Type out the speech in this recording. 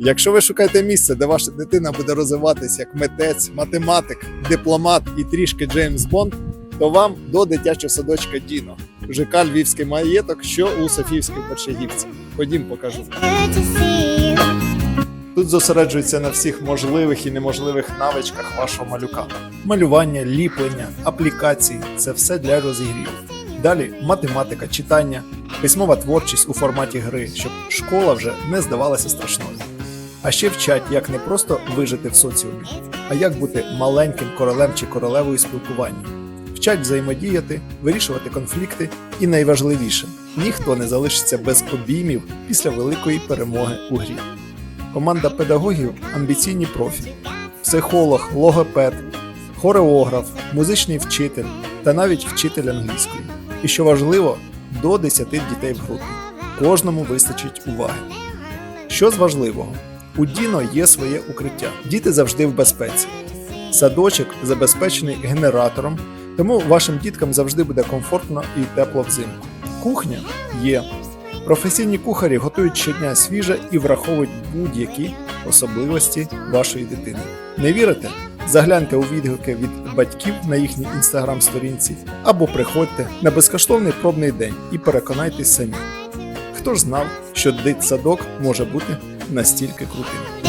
Якщо ви шукаєте місце, де ваша дитина буде розвиватися як митець, математик, дипломат і трішки Джеймс Бонд, то вам до дитячого садочка Діно, ЖК Львівський маєток, що у Софіївській Першогівці. Ходім, покажу. Тут зосереджується на всіх можливих і неможливих навичках вашого малюка. Малювання, ліплення, аплікації це все для розігріву. Далі математика, читання, письмова творчість у форматі гри, щоб школа вже не здавалася страшною. А ще вчать, як не просто вижити в соціумі, а як бути маленьким королем чи королевою спілкування. Вчать взаємодіяти, вирішувати конфлікти і найважливіше ніхто не залишиться без обіймів після великої перемоги у грі. Команда педагогів амбіційні профі, психолог, логопед, хореограф, музичний вчитель та навіть вчитель англійської. І що важливо, до 10 дітей в групі. Кожному вистачить уваги. Що з важливого? У Діно є своє укриття. Діти завжди в безпеці. Садочок забезпечений генератором, тому вашим діткам завжди буде комфортно і тепло взимку. Кухня є. Професійні кухарі готують щодня свіже і враховують будь-які особливості вашої дитини. Не вірите? Загляньте у відгуки від батьків на їхній інстаграм-сторінці або приходьте на безкоштовний пробний день і переконайтесь самі. Хто ж знав, що дитсадок може бути настільки крутим?